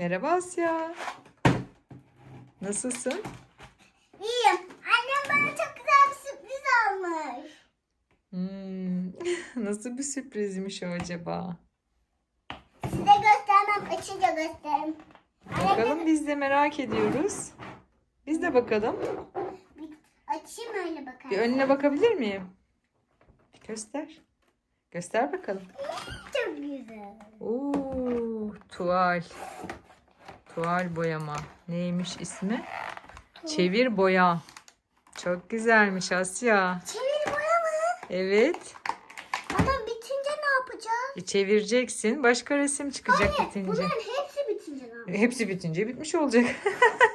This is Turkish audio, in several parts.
Merhaba Asya. Nasılsın? İyiyim. Annem bana çok güzel bir sürpriz almış. Hmm, nasıl bir sürprizmiş o acaba? Size göstermem. Açınca gösteririm. Bakalım biz de merak ediyoruz. Biz de bakalım. bir açayım öyle bakalım. Bir önüne bakabilir miyim? Göster. Göster bakalım. Çok güzel. Oo, tuval. Tuval boyama. Neymiş ismi? Çevir boya. Çok güzelmiş Asya. Çevir boya mı? Evet. Ama bitince ne yapacağız? E, çevireceksin. Başka resim çıkacak bitince. Bunların hepsi bitince ne yapacağız? Hepsi bitince bitmiş olacak.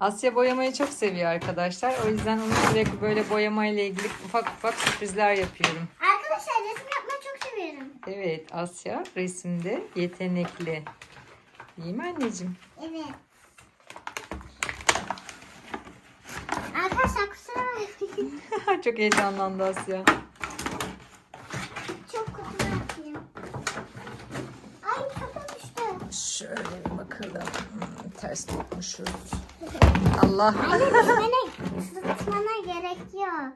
Asya boyamayı çok seviyor arkadaşlar. O yüzden ona sürekli böyle boyamayla ilgili ufak ufak sürprizler yapıyorum. Arkadaşlar resim yapmayı çok seviyorum. Evet Asya resimde yetenekli. İyi mi anneciğim? Evet. Arkadaşlar kusura bakmayın. çok heyecanlandı Asya. Çok kusura bakmayın. Ay kafam düştü. Şöyle bir bakalım. Ters tutmuşuz. Allah. Tutmana gerek yok.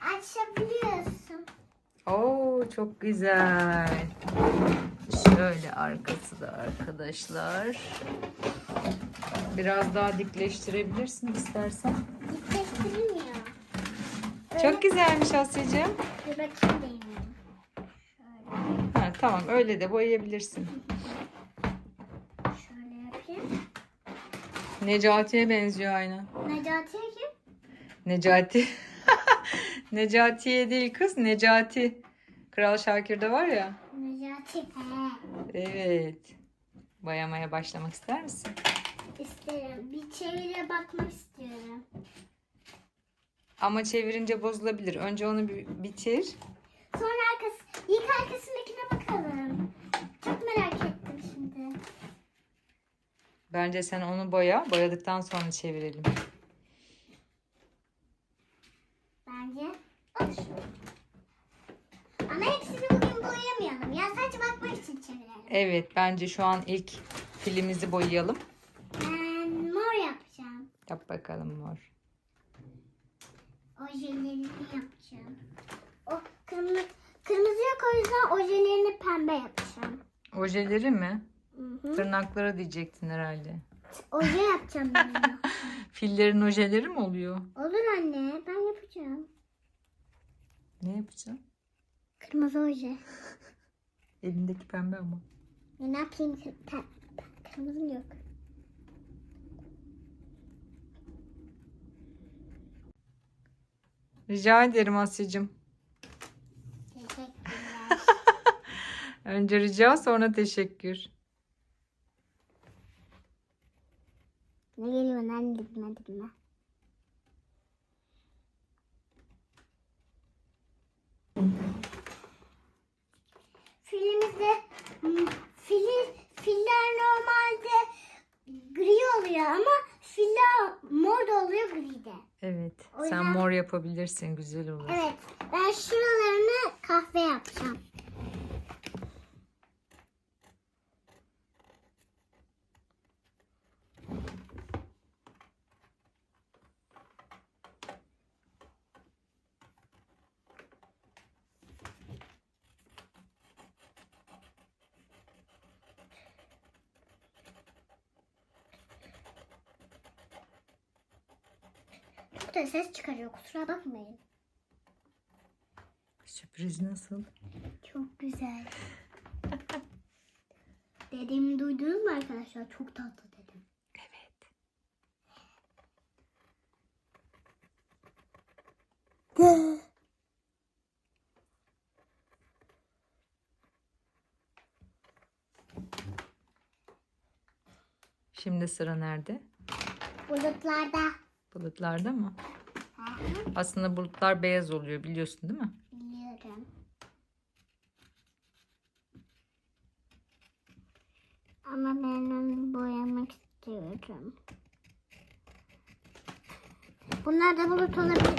Açabiliyorsun. Oo çok güzel. Şöyle arkası da arkadaşlar. Biraz daha dikleştirebilirsin istersen. Dikleştirilmiyor. Çok güzelmiş Asya'cığım. Bir bakayım Ha, tamam öyle de boyayabilirsin. şöyle yapayım. Necati'ye benziyor aynı. Necati'ye kim? Necati. Necati'ye değil kız Necati. Kral Şakir'de var ya. Necati. He. Evet. Boyamaya başlamak ister misin? İsterim. Bir çevire bakmak istiyorum. Ama çevirince bozulabilir. Önce onu bir bitir. Sonra arkası, ilk arkasındakine bakalım. Çok merak ettim şimdi. Bence sen onu boya. Boyadıktan sonra çevirelim. Bence olur. Ama hepsini bugün boyayamayalım. Ya sadece bakmak için çevirelim. Evet bence şu an ilk filimizi boyayalım. Ben mor yapacağım. Yap bakalım mor. Ojelerini yapacağım. O kırmızı, kırmızı yok o yüzden ojelerini pembe yapacağım. Ojeleri mi? Hı hı. Tırnaklara diyecektin herhalde. Oje yapacağım ben. Fillerin ojeleri mi oluyor? Olur anne ben yapacağım. Ne yapacağım? Kırmızı oje. Elindeki pembe ama. Ya ne yapayım? Kır- pe- pe- Kırmızı yok. Rica ederim Asya'cığım. Teşekkürler. Önce rica sonra teşekkür. Lan dibime dibime. Filimizde hmm, fili, filler normalde gri oluyor ama filler mor da oluyor gri de. Evet. O Sen yüzden- mor yapabilirsin. Güzel olur. Evet ben şuralarını kahve yapacağım. Çok da ses çıkarıyor kusura bakmayın. Sürpriz nasıl? Çok güzel. Dedemi duydunuz mu arkadaşlar? Çok tatlı dedim. Evet. Şimdi sıra nerede? Bulutlarda. Bulutlarda mı? Hı, Aslında bulutlar beyaz oluyor biliyorsun değil mi? Biliyorum. Ama ben onu boyamak istiyorum. Bunlar da bulut olabilir.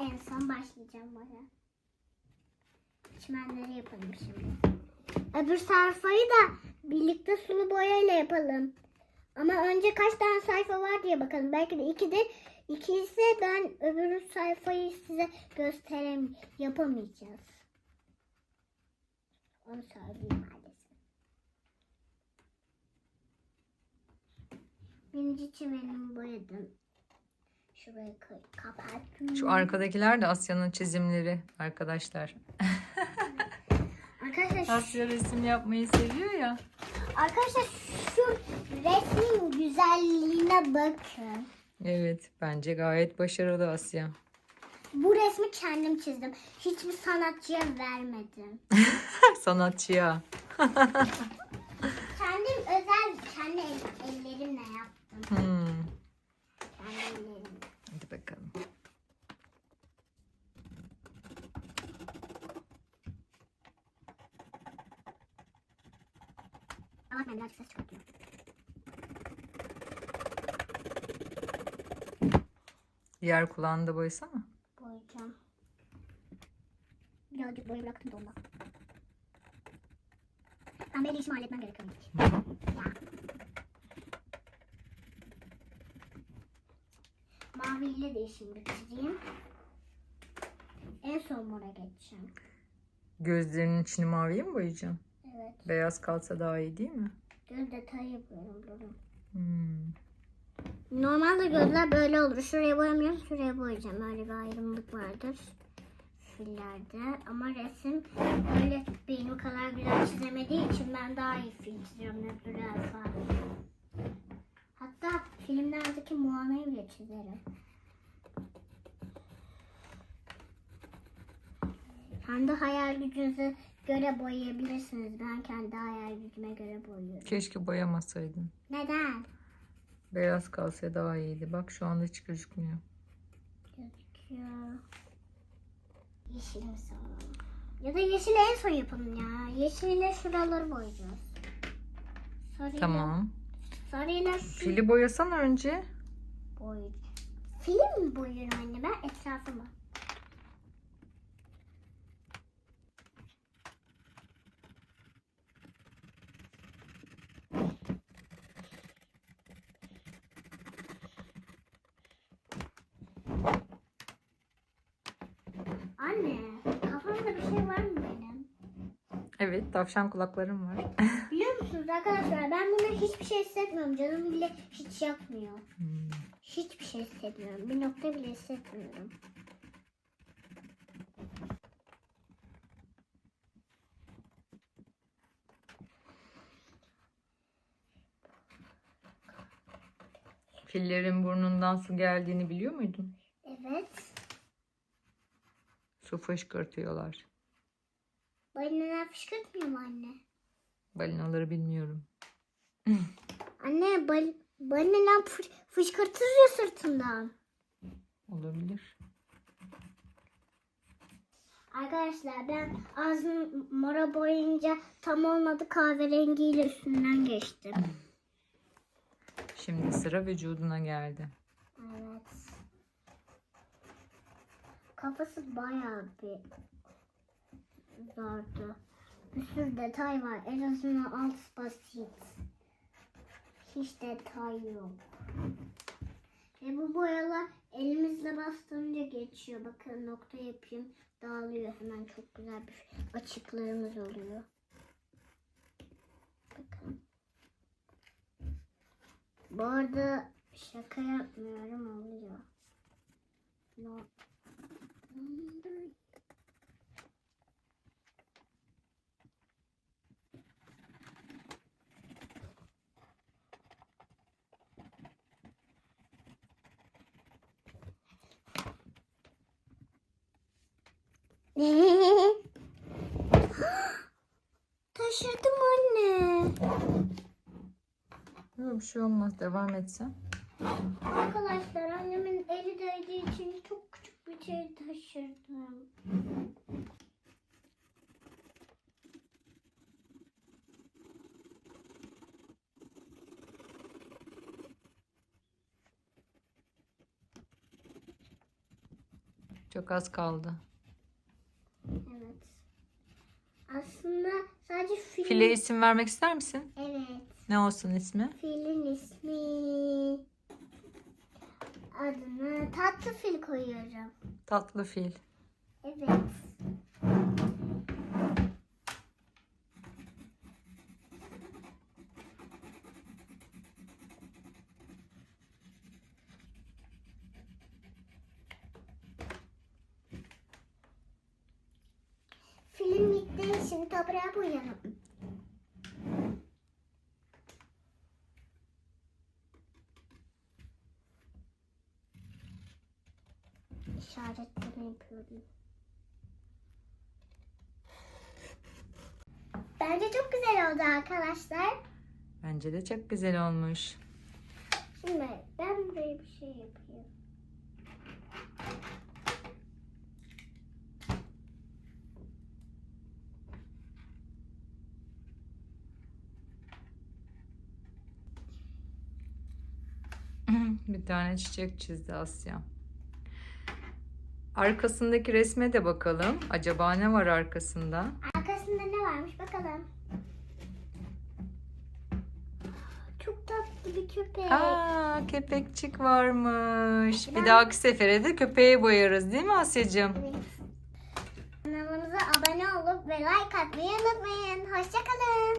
En son başlayacağım bana. Çimenleri yapalım şimdi. Öbür sayfayı da birlikte sulu boyayla yapalım. Ama önce kaç tane sayfa var diye bakalım. Belki de ikidir. İki ise ben öbür sayfayı size gösterem yapamayacağız. Onu söyleyeyim maalesef. Birinci çimenimi boyadım. Şurayı ka- kapattım. Şu arkadakiler de Asya'nın çizimleri arkadaşlar. Arkadaşlar Asya resim yapmayı seviyor ya. Arkadaşlar şu resmin güzelliğine bakın. Evet bence gayet başarılı Asya. Bu resmi kendim çizdim. Hiçbir sanatçıya vermedim. Sanatçıya. Kendim özel kendi el- ellerimle yaptım. Hmm. Hadi bakalım. Ama ben biraz ses çıkartıyorum. Diğer kulağını da boyasana. Boyayacağım. Birazcık boya bıraktım da ondan. Ben böyle işimi halletmem gerekiyor. De işimi bitireyim. En son mora geçeceğim. Gözlerinin içini maviye mi boyayacaksın? Evet. Beyaz kalsa daha iyi değil mi? Göz detayı yapıyorum durun. Hmm. Normalde gözler böyle olur. Şuraya boyamıyorum, şuraya boyayacağım. Öyle bir ayrımlık vardır. Fillerde. Ama resim öyle benim kadar güzel çizemediği için ben daha iyi film çiziyorum. Falan. Hatta filmlerdeki Moana'yı bile çizerim. Kendi hayal gücünüze göre boyayabilirsiniz. Ben kendi hayal gücüme göre boyuyorum. Keşke boyamasaydın. Neden? Beyaz kalsa daha iyiydi. Bak şu anda hiç gözükmüyor. Gözüküyor. Yeşil mi? Ya da yeşil en son yapalım ya. Yeşille şuraları boyayacağız. Sarıyla, Tamam. Sarıyla şu Fili boyasan önce. boyayacağız. Film mi boyuyorum anne ben etrafıma? Anne, kafamda bir şey var mı benim? Evet tavşan kulaklarım var. Biliyor musunuz arkadaşlar ben buna hiçbir şey hissetmiyorum. Canım bile hiç yapmıyor. Hmm. Hiçbir şey hissetmiyorum. Bir nokta bile hissetmiyorum. Fillerin burnundan su geldiğini biliyor muydun? Evet. Su fışkırtıyorlar. Balinalar fışkırtmıyor mu anne? Balinaları bilmiyorum. Anne bal balinalar fış- fışkırtır ya sırtından. Olabilir. Arkadaşlar ben ağzım mora boyayınca tam olmadı kahverengiyle üstünden geçtim. Şimdi sıra vücuduna geldi. Evet. Kafası bayağı bir zordu. Bir sürü detay var. En azından alt basit. Hiç detay yok. Ve bu boyalar elimizle bastırınca geçiyor. Bakın nokta yapayım. Dağılıyor hemen çok güzel bir açıklarımız oluyor. Bakın. Bu arada şaka yapmıyorum oluyor. No. Taşırdım anne. Yok bir şey olmaz. Devam etsen. Arkadaşlar annemin eli değdiği için çok küçük bir şey taşırdım. Çok az kaldı. Evet. Aslında sadece film... File isim vermek ister misin? Evet. Ne olsun ismi? Filin ismi... Adını tatlı fil koyuyorum. Tatlı fil. Evet. Film bitti. Şimdi toprağa boyayalım. Yapıyorum. Bence çok güzel oldu arkadaşlar. Bence de çok güzel olmuş. Şimdi ben buraya bir şey yapayım. Bir tane çiçek çizdi Asya. Arkasındaki resme de bakalım. Acaba ne var arkasında? Arkasında ne varmış bakalım. Çok tatlı bir köpek. Aa, köpekçik varmış. Bir Ben- dahaki sefere de köpeğe boyarız değil mi Asya'cığım? Evet. Kanalımıza abone olup ve like atmayı unutmayın. Hoşçakalın.